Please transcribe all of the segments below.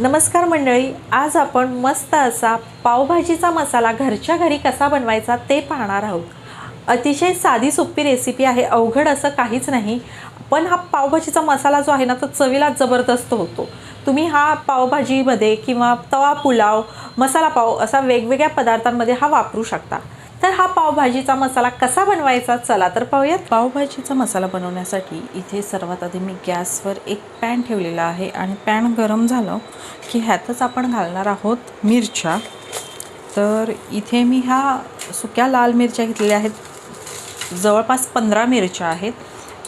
नमस्कार मंडळी आज आपण मस्त असा पावभाजीचा मसाला घरच्या घरी कसा बनवायचा ते पाहणार आहोत. अतिशय साधी सोपी रेसिपी आहे अवघड असं काहीच नाही. पण हा पावभाजीचा मसाला जो आहे ना तो चवीला जबरदस्त होतो. तुम्ही हा पावभाजीमध्ये किंवा तवा पुलाव मसाला पाव असा वेगवेगळ्या पदार्थांमध्ये हा वापरू शकता. तर हा पावभाजीचा मसाला कसा बनवायचा चला तर पाहूयात. पावभाजीचा मसाला बनवण्यासाठी इथे सर्वात आधी मी गॅसवर एक पॅन ठेवलेला आहे आणि पॅन गरम झालं की ह्यातच आपण घालणार आहोत मिरच्या. तर इथे मी ह्या सुक्या लाल मिरच्या घेतलेल्या आहेत. जवळपास पंधरा मिरच्या आहेत.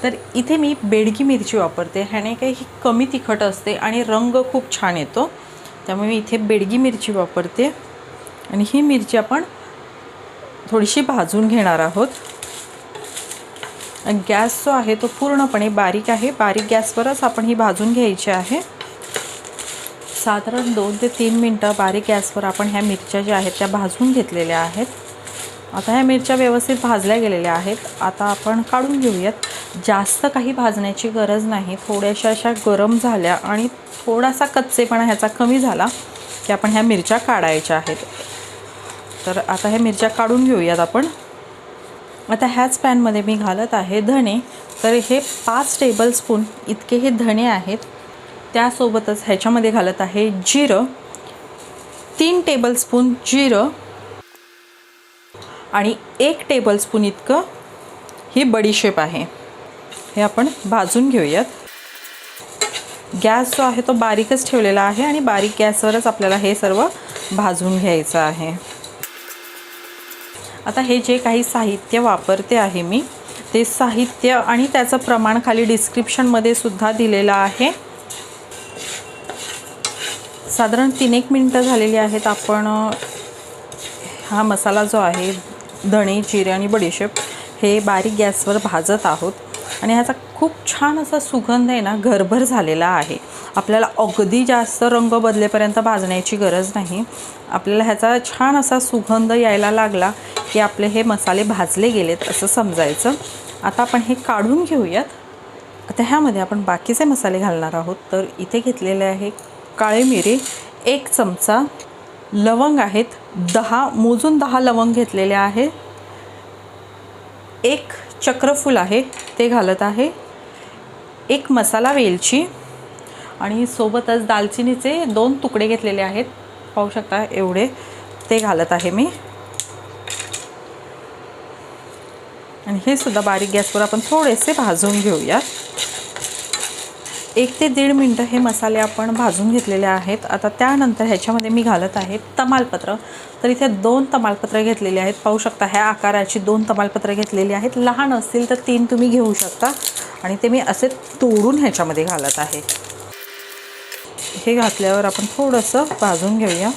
तर इथे मी बेडगी मिरची वापरते. ह्याने काही ही कमी तिखट असते आणि रंग खूप छान येतो. त्यामुळे मी इथे बेडगी मिरची वापरते. आणि ही मिरची आपण थोडीशी भाजून घेणार आहोत. गॅस जो आहे तो पूर्णपणे बारीक आहे. बारीक गॅसवरच आपण ही भाजून घ्यायची आहे. साधारण दोन ते तीन मिनटं बारीक गॅसवर आपण ह्या मिरच्या ज्या आहेत त्या भाजून घेतलेल्या आहेत. आता ह्या मिरच्या व्यवस्थित भाजल्या गेलेल्या आहेत. आता आपण काढून घेऊयात. जास्त काही भाजण्याची गरज नाही. थोड्याशा अशा गरम झाल्या आणि थोडासा कच्चेपणा ह्याचा कमी झाला की आपण ह्या मिरच्या काढायच्या आहेत. तर आता ह्या मिरच्या काढून घेऊयात आपण. आता ह्याच पॅनमध्ये मी घालत आहे धणे. तर हे पाच टेबलस्पून इतके हे धणे आहेत. त्यासोबतच ह्याच्यामध्ये घालत आहे जिरं. तीन टेबलस्पून जिरं. आणि एक टेबलस्पून इतकं ही बडीशेप आहे. हे आपण भाजून घेऊयात. गॅस जो आहे तो बारीकच ठेवलेला आहे आणि बारीक गॅसवरच आपल्याला हे सर्व भाजून घ्यायचं आहे. आता हे जे काही साहित्य वापरते आहे मी ते साहित्य आणि त्याचं प्रमाण खाली डिस्क्रिप्शनमध्ये सुद्धा दिलेलं आहे. साधारण तीन एक मिनटं झालेली आहेत. आपण हा मसाला जो आहे धणे जिरे आणि बडीशेप हे बारीक गॅसवर भाजत आहोत. आणि ह्याचा खूप छान असा सुगंध आहे ना घरभर झालेला आहे. आपल्याला अगदी जास्त रंग बदलेपर्यंत भाजण्याची गरज नाही. आपल्याला ह्याचा छान असा सुगंध यायला लागला की आपले हे मसाले भाजले गेलेत असं समजायचं. आता आपण हे काढून घेऊयात. आता ह्यामध्ये आपण बाकीचे मसाले घालणार आहोत. तर इथे घेतलेले आहे काळे मिरे एक चमचा लवंग आहेत दहा मोजून दहा लवंग घेतलेले आहे. एक चक्रफूल आहे ते घालत आहे. एक मसाला वेलची आणि सोबतच दालचिनीचे दोन तुकडे घेतलेले आहेत. पाहू शकता एवढे. ते घालत आहे मी. आणि हे सुद्धा बारीक गॅसवर आपण थोडेसे भाजून घेऊया एक ते दीड मिनटं हे मसाले आपण भाजून घेतलेले आहेत. आता त्यानंतर ह्याच्यामध्ये मी घालत आहे तमालपत्र. तर इथे दोन तमालपत्र घेतलेले आहेत. पाहू शकता ह्या आकाराची दोन तमालपत्र घेतलेली आहेत. लहान असतील तर तीन तुम्ही घेऊ शकता. आणि ते मी असे तोडून ह्याच्यामध्ये घालत आहे. हे घातल्यावर आपण थोडंसं भाजून घेऊया.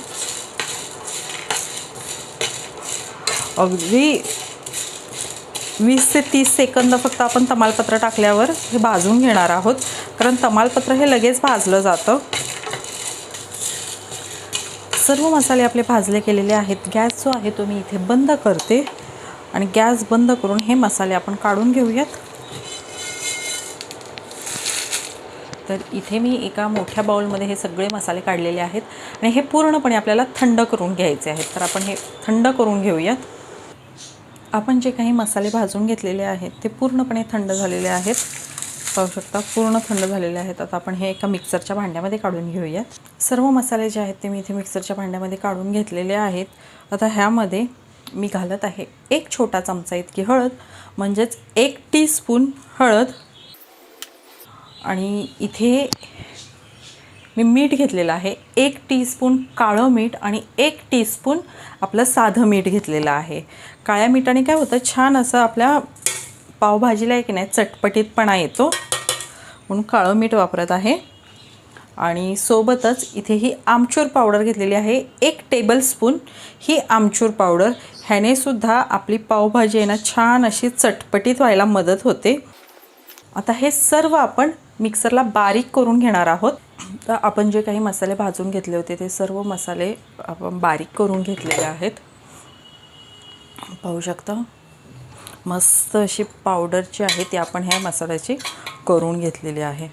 अगदी वीस ते तीस सेकंद फक्त आपण तमालपत्र टाकल्यावर हे भाजून घेणार आहोत. कारण तमालपत्र हे लगेच भाजलं जातं. सर्व मसाले आपले भाजले गेलेले आहेत. गॅस जो आहे तो मी इथे बंद करते. आणि गॅस बंद करून हे मसाले आपण काढून घेऊयात. तर इथे मी एका मोठ्या बाउलमध्ये हे सगळे मसाले काढलेले आहेत आणि हे पूर्णपणे आपल्याला थंड करून घ्यायचे आहेत. तर आपण हे थंड करून घेऊयात. आपण जे काही मसाले भाजून घेतलेले आहेत ते पूर्णपणे थंड झालेले आहेत. पाहू शकता पूर्ण थंड झालेले आहेत. आता आपण हे एका मिक्सरच्या भांड्यामध्ये काढून घेऊयात. सर्व मसाले जे आहेत ते मी इथे मिक्सरच्या भांड्यामध्ये काढून घेतलेले आहेत. आता ह्यामध्ये मी घालत आहे एक छोटा चमचा इतकी हळद म्हणजेच एक टीस्पून हळद. आणि इथे मी मीठ घेतलेलं आहे. एक टीस्पून काळं मीठ आणि एक टीस्पून आपलं साधं मीठ घेतलेलं आहे. काळ्या मिठाने काय होतं छान असं आपल्या पावभाजीला एक नाही चटपटीतपणा येतो. म्हणून काळं मीठ वापरत आहे. आणि सोबतच इथे ही आमचूर पावडर घेतलेली आहे. एक टेबलस्पून ही आमचूर पावडर. ह्याने सुद्धा आपली पावभाजी आहे ना छान अशी चटपटीत व्हायला मदत होते. आता हे सर्व आपण मिक्सरला बारीक करून घेणार आहोत. तर आपण जे काही मसाले भाजून घेतले होते ते सर्व मसाले आपण बारीक करून घेतलेले आहेत. पाहू शकता मस्त अशी पावडर जी आहे ती आपण ह्या मसाल्याची करून घेतलेली आहे.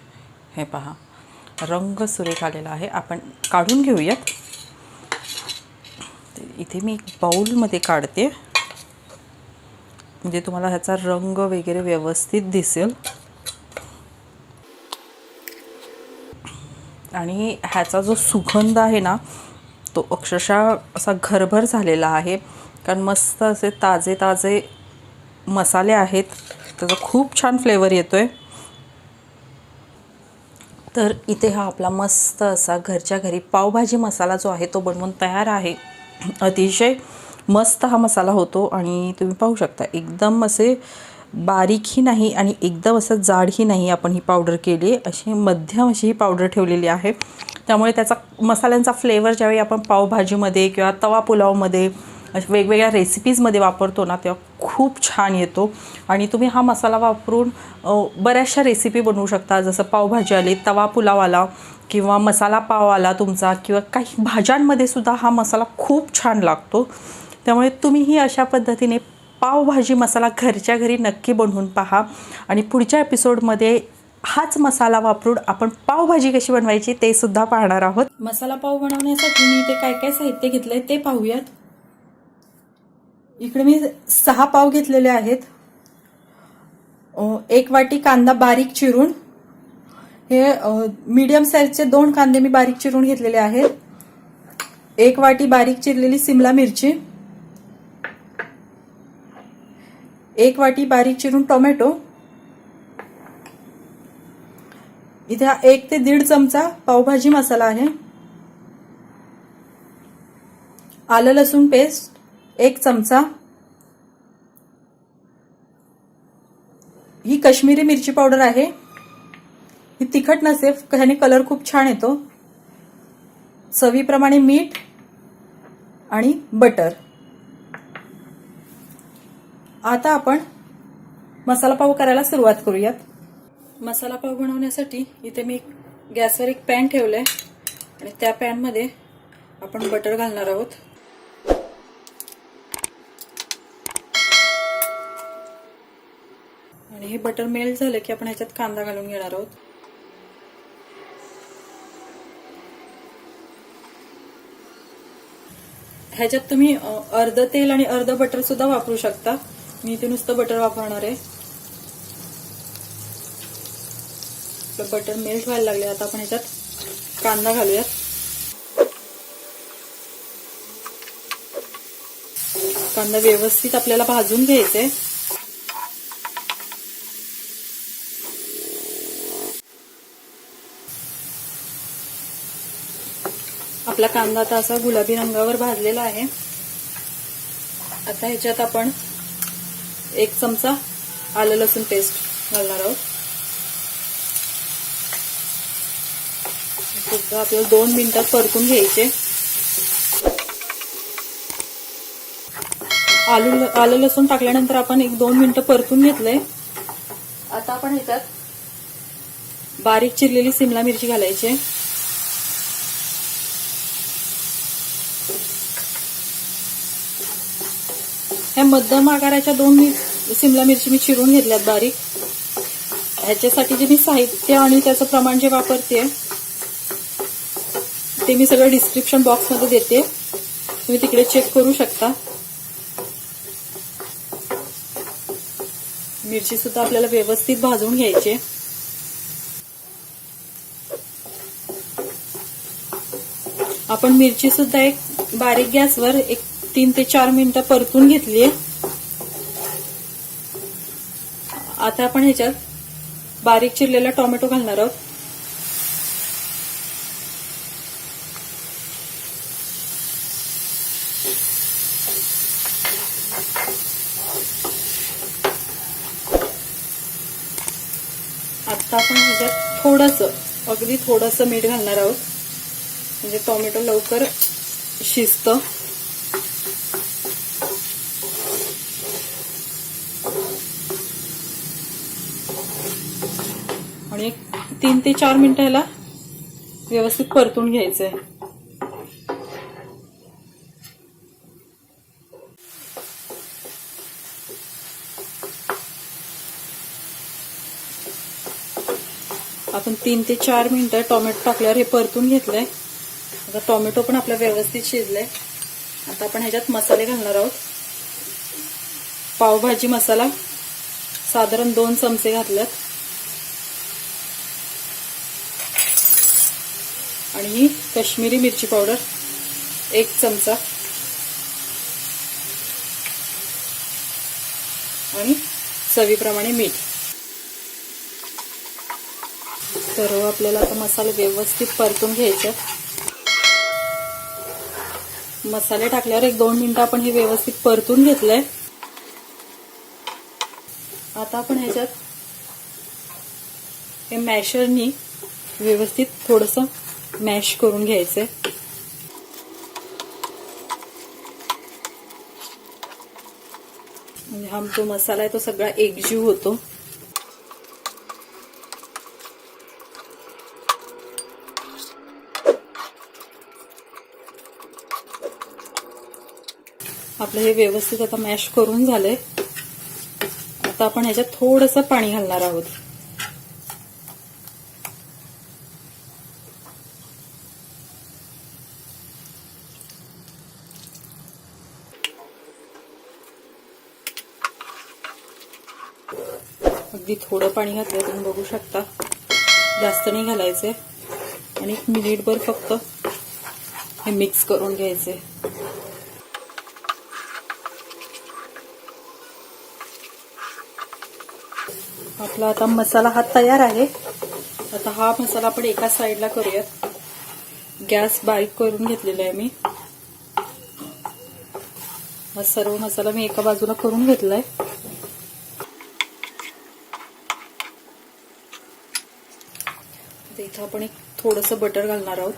हे पहा रंग सुरेख आलेला आहे. आपण काढून घेऊयात. इथे मी एक बाऊलमध्ये काढते. म्हणजे तुम्हाला ह्याचा रंग वगैरे व्यवस्थित दिसेल. आणि ह्याचा जो सुगंध आहे ना तो अक्षरशः असा घरभर झालेला आहे. कारण मस्त असे ताजे ताजे मसाले आहेत. त्याचा खूप छान फ्लेवर येतो आहे तर इथे हा आपला मस्त असा घरच्या घरी पावभाजी मसाला जो आहे तो बनवून तयार आहे. अतिशय मस्त हा मसाला होतो. आणि तुम्ही पाहू शकता एकदम असे बारीकही नाही आणि एकदम असं जाडही नाही आपण ही पावडर केली. अशी मध्यम अशी ही पावडर ठेवलेली आहे. त्यामुळे त्याचा मसाल्यांचा फ्लेवर ज्यावेळी आपण पावभाजीमध्ये किंवा तवा पुलावमध्ये अशा वेगवेगळ्या रेसिपीजमध्ये वापरतो ना तेव्हा खूप छान येतो. आणि तुम्ही हा मसाला वापरून बऱ्याचशा रेसिपी बनवू शकता. जसं पावभाजी आली तवा पुलाव आला किंवा मसाला पाव आला तुमचा किंवा काही भाज्यांमध्ये सुद्धा हा मसाला खूप छान लागतो. त्यामुळे तुम्हीही अशा पद्धतीने पावभाजी मसाला घरच्या घरी नक्की बनवून पहा. आणि पुढच्या एपिसोडमध्ये हाच मसाला वापरून आपण पावभाजी कशी बनवायची ते सुद्धा पाहणार आहोत. मसाला पाव बनवण्यासाठी मी इथे काय काय साहित्य घेतलंय ते पाहूयात. इकडे मी सहा पाव घेतलेले आहेत. एक वाटी कांदा बारीक चिरून. हे मीडियम साईजचे दोन कांदे मी बारीक चिरून घेतलेले आहेत. एक वाटी बारीक चिरलेली सिमला मिरची. एक वाटी बारीक चिरून टोमॅटो. इथे हा एक ते दीड चमचा पावभाजी मसाला आहे. आलं लसूण पेस्ट एक चमचा. ही कश्मीरी मिरची पावडर आहे. ही तिखट नसे ह्याने कलर खूप छान येतो. चवीप्रमाणे मीठ आणि बटर. आता आपण मसाला पाव करायला सुरुवात करूयात. मसाला पाव बनवण्यासाठी इथे मी गॅसवर एक पॅन ठेवलंय आणि त्या पॅनमध्ये आपण बटर घालणार आहोत. आणि हे बटर मेल्ट झालं की आपण ह्याच्यात कांदा घालून घेणार आहोत. ह्याच्यात तुम्ही अर्ध तेल आणि अर्ध बटर सुद्धा वापरू शकता. मी इथे नुसतं बटर वापरणार आहे. आपलं बटर मेल्ट व्हायला लागले आता आपण ह्याच्यात कांदा घालूयात. कांदा व्यवस्थित आपल्याला भाजून घ्यायचे आपला कांदा आता असा गुलाबी रंगावर भाजलेला आहे. आता ह्याच्यात आपण एक चमचा आलं लसूण पेस्ट घालणार आहोत. सुद्धा आपल्याला दोन मिनिटात परतून घ्यायचे. आलू आलं लसूण टाकल्यानंतर आपण एक दोन मिनिटं परतून घेतलंय. आता आपण ह्याच्यात बारीक चिरलेली सिमला मिरची घालायची. हे ह्या मध्यम आकाराच्या दोन मी सिमला मिरची मी चिरून घेतल्यात बारीक. ह्याच्यासाठी जे मी साहित्य आणि त्याचं प्रमाण जे वापरते ते मी सगळं डिस्क्रिप्शन बॉक्समध्ये देते तुम्ही तिकडे चेक करू शकता. मिरची सुद्धा आपल्याला व्यवस्थित भाजून घ्यायची आपण मिरची सुद्धा एक बारीक गॅसवर एक तीन ते चार मिनिटं परतून घेतली आता आपण ह्याच्यात बारीक चिरलेला टोमॅटो घालणार आहोत. आता आपण ह्याच्यात थोडंसं अगदी थोडंसं मीठ घालणार आहोत. म्हणजे टोमॅटो लवकर शिजतं आणि एक तीन ते चार मिनिटं ह्याला व्यवस्थित परतून घ्यायचंय. आपण तीन ते चार मिनिटं टोमॅटो टाकल्यावर हे परतून घेतलंय. आता टोमॅटो पण आपला व्यवस्थित शिजलाय. आता आपण ह्याच्यात मसाले घालणार आहोत. पावभाजी मसाला साधारण दोन चमचे घातल्यात आणि ही कश्मीरी मिरची पावडर एक चमचा. आणि चवीप्रमाणे मीठ. सर्व हो, आपल्याला आता मसाले व्यवस्थित परतून घ्यायचे. मसाले टाकल्यावर एक दोन मिनिटं आपण हे व्यवस्थित परतून घेतलंय. आता आपण ह्याच्यात हे मॅशरनी व्यवस्थित थोडंसं मॅश करून घ्यायचंय म्हणजे हा जो मसाला आहे तो सगळा एकजीव होतो. आपलं हे व्यवस्थित आता मॅश करून झालंय. आता आपण ह्याच्यात थोडंसं पाणी घालणार आहोत. अगदी थोडं पाणी घातलं तुम्ही बघू शकता. जास्त नाही घालायचंय आणि एक मिनिटभर फक्त हे मिक्स करून घ्यायचे. आपला आता मसाला हा तयार आहे. आता हा मसाला आपण एका साईडला करूयात. गॅस बारीक करून घेतलेला आहे मी. हा सर्व मसाला मी एका बाजूला करून घेतलाय. इथं आपण एक थोडस बटर घालणार आहोत.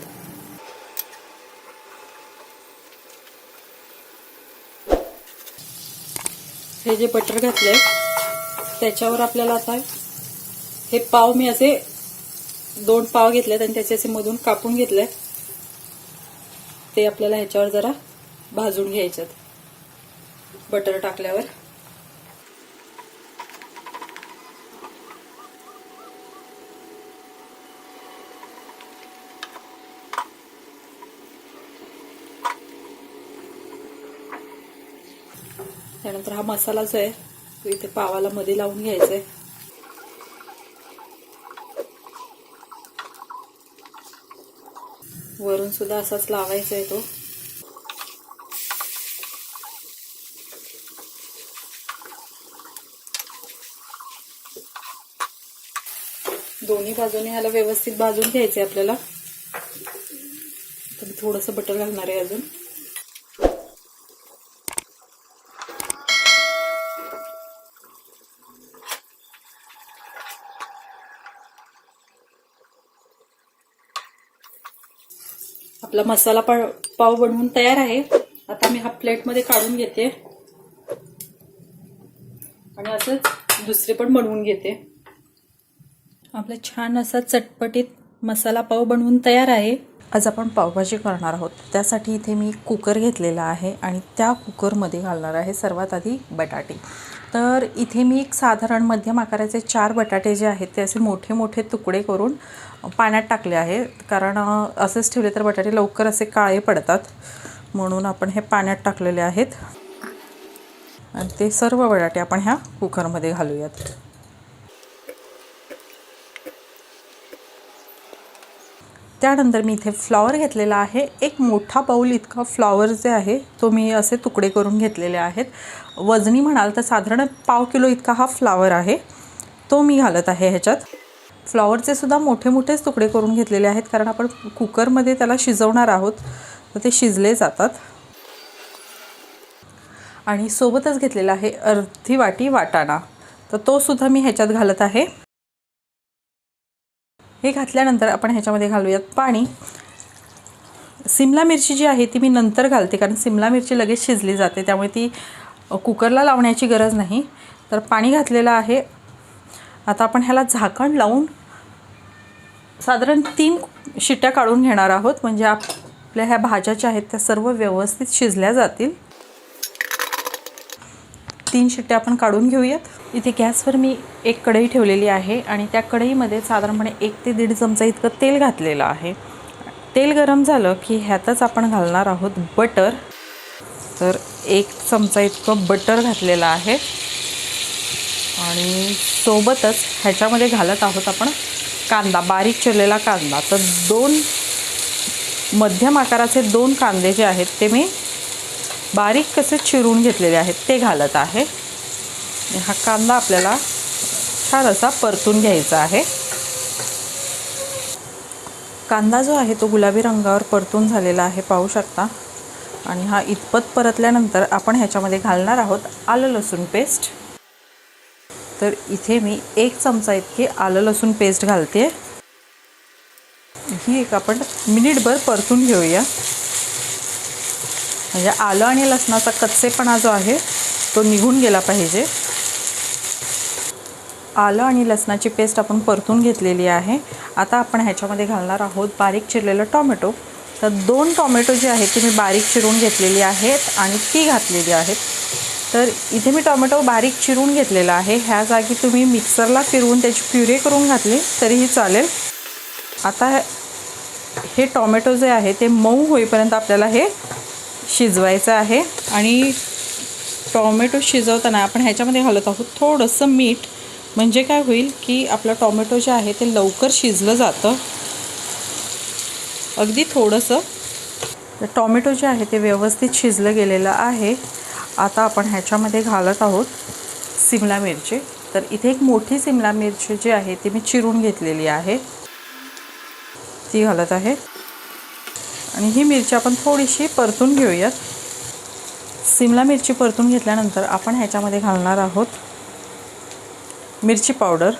हे जे बटर घातलंय त्याच्यावर आपल्याला आता हे पाव मी असे दोन पाव घेतलेत आणि त्याचे असे मधून कापून घेतले ते आपल्याला ह्याच्यावर जरा भाजून घ्यायच्यात बटर टाकल्यावर. त्यानंतर हा मसाला जो आहे तो इथे पावाला मध्ये लावून घ्यायचा आहे वरून सुद्धा असाच लावायचा आहे तो. दोन्ही बाजूने ह्याला व्यवस्थित भाजून घ्यायचंय आपल्याला. थोडंसं थोडस बटर घालणार आहे अजून. आपला मसाला पाव पाव बनवून तयार आहे. आता मी हा प्लेटमध्ये काढून घेते. आणि असंच दुसरे पण बनवून घेते. आपला छान असा चटपटीत मसाला पाव बनवून तयार आहे. आज आपण पावभाजी करणार आहोत. त्यासाठी इथे मी कुकर घेतलेला आहे आणि त्या कुकरमध्ये घालणार आहे सर्वात आधी बटाटे. तर इथे मी एक साधारण मध्यम आकाराचे चार बटाटे जे आहेत ते असे मोठे मोठे तुकडे करून पाण्यात टाकले आहे. कारण असेच ठेवले तर बटाटे लवकर असे काळे पडतात. म्हणून आपण हे पाण्यात टाकलेले आहेत. आणि ते सर्व बटाटे आपण ह्या कुकरमध्ये घालूयात. त्यानंतर मी इथे फ्लॉवर घेतलेला आहे. एक मोठा बाऊल इतका फ्लॉवर जे आहे तो मी असे तुकडे करून घेतलेले आहेत. वजनी म्हणाल तर साधारण पाव किलो इतका हा फ्लावर आहे. तो मी घालत आहे ह्याच्यात. फ्लॉवरचे सुद्धा मोठे मोठेच तुकडे करून घेतलेले आहेत कारण आपण कुकरमध्ये त्याला शिजवणार आहोत तर ते शिजले जातात. आणि सोबतच घेतलेला आहे अर्धी वाटी वाटाणा. तर तो सुद्धा मी ह्याच्यात घालत आहे. हे घातल्यानंतर आपण ह्याच्यामध्ये घालूयात पाणी. सिमला मिरची जी आहे ती मी नंतर घालते कारण सिमला मिरची लगेच शिजली जाते त्यामुळे ती कुकरला लावण्याची गरज नाही. तर पाणी घातलेलं आहे. आता आपण ह्याला झाकण लावून साधारण तीन शिट्ट्या काढून घेणार आहोत. म्हणजे आपल्या ह्या भाज्या ज्या आहेत त्या सर्व व्यवस्थित शिजल्या जातील. तीन शिट्ट्या आपण काढून घेऊयात. इथे गॅसवर मी एक कढई ठेवलेली आहे आणि त्या कढईमध्ये साधारणपणे एक ते दीड चमचा इतकं तेल घातलेलं आहे. तेल गरम झालं की ह्यातच आपण घालणार आहोत बटर. तर एक चमचा इतकं बटर घातलेलं आहे. आणि सोबतच ह्याच्यामध्ये घालत आहोत आपण कांदा बारीक चिरलेला कांदा. तर दोन मध्यम आकाराचे दोन कांदे जे आहेत ते मी बारीक कसे चिरून घेतलेले आहेत ते घालत आहे. हा कांदा आपल्याला छान असा परतून घ्यायचा आहे. कांदा जो आहे तो गुलाबी रंगावर परतून झालेला आहे पाहू शकता. आणि हा इतपत परतल्यानंतर आपण ह्याच्यामध्ये घालणार आहोत आलं लसूण पेस्ट. तर इथे मी एक चमचा इतकी आलं लसूण पेस्ट घालते. ही एक आपण मिनिटभर परतून घेऊया. म्हणजे आलं आणि लसणाचा कच्चेपणा जो आहे तो निघून गेला पाहिजे. आलं आणि लसणाची पेस्ट आपण परतून घेतलेली आहे. आता आपण ह्याच्यामध्ये घालणार आहोत बारीक चिरलेलं टॉमॅटो. तर दोन टॉमॅटो जे आहेत ती मी बारीक चिरून घेतलेली आहेत आणि ती घातलेली आहेत. तर इथे मी टॉमॅटो बारीक चिरून घेतलेला आहे. ह्या जागी तुम्ही मिक्सरला फिरवून त्याची प्युरे करून घातली तरीही चालेल. आता हे टॉमॅटो जे आहे ते मऊ होईपर्यंत आपल्याला हे शिजवायचं आहे. आणि टॉमॅटो शिजवताना आपण ह्याच्यामध्ये घालत आहोत थोडंसं मीठ. म्हणजे काय होईल की आपलं टॉमॅटो जे आहे ते लवकर शिजलं जातं. अगदी थोडंसं. तर टॉमॅटो जे आहे ते व्यवस्थित शिजलं गेलेलं आहे. आता आपण ह्याच्यामध्ये घालत आहोत सिमला मिरची. तर इथे एक मोठी सिमला मिरची जी आहे ती मी चिरून घेतलेली आहे. ती घालत आहे. आणि ही मिरची आपण थोडीशी परतून घेऊयात. सिमला मिरची परतून घेतल्यानंतर आपण ह्याच्यामध्ये घालणार आहोत मिरची पावडर.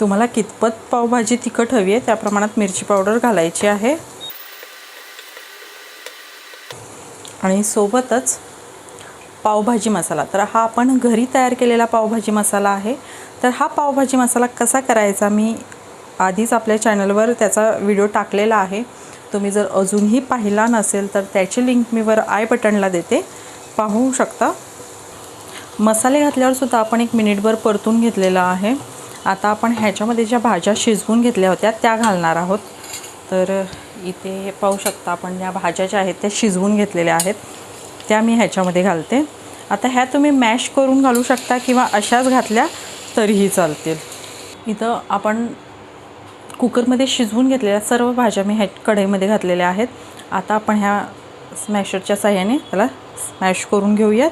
तुम्हाला कितपत पावभाजी तिखट हवी आहे त्या प्रमाणात मिरची पावडर घालायची आहे. आणि सोबतच पावभाजी मसाला. तर हा आपण घरी तयार केलेला पावभाजी मसाला आहे. तर हा पावभाजी मसाला कसा करायचा मी आधीच आपल्या चॅनलवर त्याचा व्हिडिओ टाकलेला आहे. तुम्ही जर अजूनही पाहिला नसेल तर त्याची लिंक मी वर आय बटनला देते. पाहू शकता. मसाले घातल्यावरसुद्धा आपण एक मिनिटभर परतून घेतलेला आहे. आता आपण ह्याच्यामध्ये ज्या भाज्या शिजवून घेतल्या होत्या त्या घालणार आहोत. तर इथे पाहू शकता आपण ज्या भाज्या ज्या आहेत त्या शिजवून घेतलेल्या आहेत. त्या मी ह्याच्यामध्ये घालते. आता ह्या तुम्ही मॅश करून घालू शकता किंवा अशाच घातल्या तरीही चालतील. इथं आपण कुकरमध्ये शिजवून घेतलेल्या सर्व भाज्या मी ह्या कढईमध्ये घातलेल्या आहेत. आता आपण ह्या स्मॅशरच्या साह्याने त्याला स्मॅश करून घेऊयात.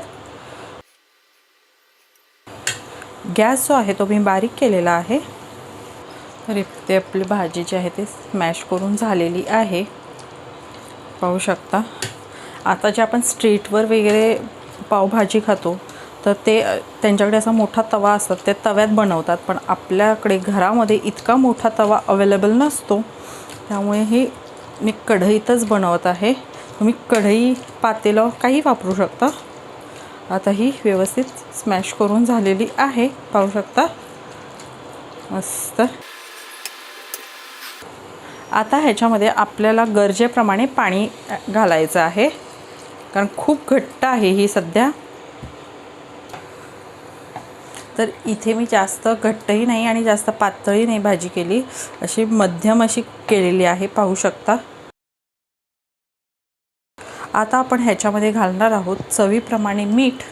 गॅस जो आहे तो मी बारीक केलेला आहे. तर ते आपली भाजी जी आहे ते स्मॅश करून झालेली आहे. पाहू शकता. आता जे आपण स्ट्रीटवर वगैरे पावभाजी खातो तर ते त्यांच्याकडे असा मोठा तवा असतात ते तव्यात बनवतात. पण आपल्याकडे घरामध्ये इतका मोठा तवा अवेलेबल नसतो. त्यामुळे हे मी कढईतच बनवत आहे. तुम्ही कढई पातेलं काही वापरू शकता. आता ही व्यवस्थित स्मॅश करून झालेली आहे. पाहू शकता? मस्त. आता ह्याच्यामध्ये आपल्याला गरजेप्रमाणे पाणी घालायचं आहे. कारण खूप घट्ट आहे ही सध्या. तर इथे मी जास्त घट्टही नाही आणि जास्त पातळही नाही भाजी केली. अशी मध्यम अशी केलेली आहे. पाहू शकता? आता आपण ह्याच्यामध्ये घालणार आहोत चवीप्रमाणे मीठ.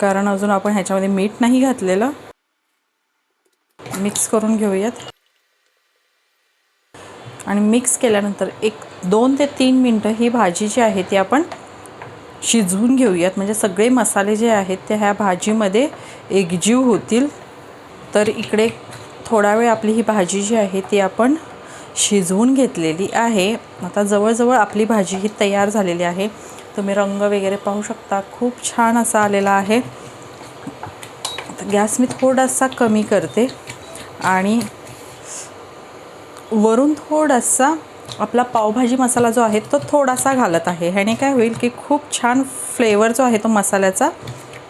कारण अजून आपण ह्याच्यामध्ये मीठ नाही घातलेलं. मिक्स करून घेऊयात. आणि मिक्स केल्यानंतर एक दोन ते तीन मिनटं ही भाजी जी आहे ती आपण शिजवून घेऊयात. म्हणजे सगळे मसाले जे आहेत ते ह्या भाजीमध्ये एकजीव होतील. तर इकडे थोडा वेळ आपली ही भाजी जी आहे ती आपण शिजवून घेतलेली आहे. आता जवळजवळ आपली भाजी ही तयार झालेली आहे. तुम्ही रंग वगैरे पाहू शकता. खूप छान असा आलेला आहे. गॅस मी थोडासा कमी करते. आणि वरून थोडासा आपला पावभाजी मसाला जो आहे तो थोडासा घालत आहे. ह्याने काय होईल की खूप छान फ्लेवर जो आहे तो मसाल्याचा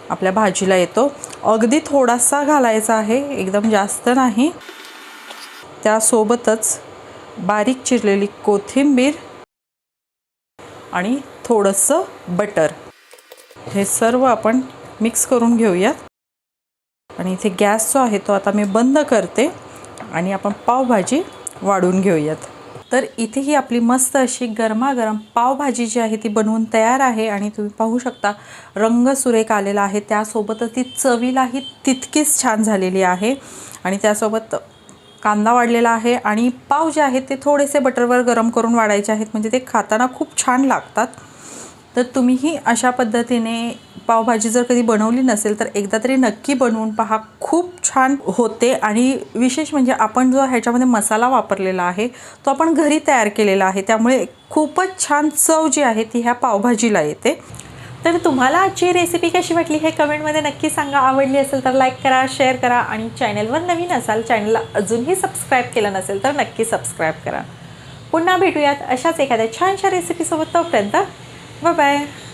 आपल्या भाजीला येतो. अगदी थोडासा घालायचा आहे. एकदम जास्त नाही. त्यासोबतच बारीक चिरलेली कोथिंबीर आणि थोडंसं बटर. हे सर्व आपण मिक्स करून घेऊयात. आणि इथे गॅस जो आहे तो आता मी बंद करते आणि आपण पावभाजी वाढून घेऊयात. तर इथे ही आपली मस्त अशी गरमागरम पावभाजी जी आहे ती बनवून तयार आहे आणि तुम्ही पाहू शकता रंग सुरेख आलेला आहे. त्यासोबतच ती चवीलाही तितकीच छान झालेली आहे आणि त्यासोबत कांदा वाढलेला आहे आणि पाव जे आहेत ते थोडेसे बटरवर गरम करून वाढायचे आहेत. म्हणजे ते खाताना खूप छान लागतात. तर तुम्हीही अशा पद्धतीने पावभाजी जर कधी बनवली नसेल तर एकदा तरी नक्की बनवून पहा. खूप छान होते आणि विशेष म्हणजे आपण जो ह्याच्यामध्ये मसाला वापरलेला आहे तो आपण घरी तयार केलेला आहे. त्यामुळे खूपच छान चव जी आहे ती ह्या पावभाजीला येते. तर तुम्हाला आजची रेसिपी कशी वाटली हे कमेंटमध्ये नक्की सांगा. आवडली असेल तर लाईक करा शेअर करा आणि चॅनलवर नवीन असाल चॅनलला अजूनही सबस्क्राईब केलं नसेल तर नक्की सबस्क्राईब करा. पुन्हा भेटूयात अशाच एखाद्या छानशा रेसिपीसोबत तोपर्यंत 拜拜。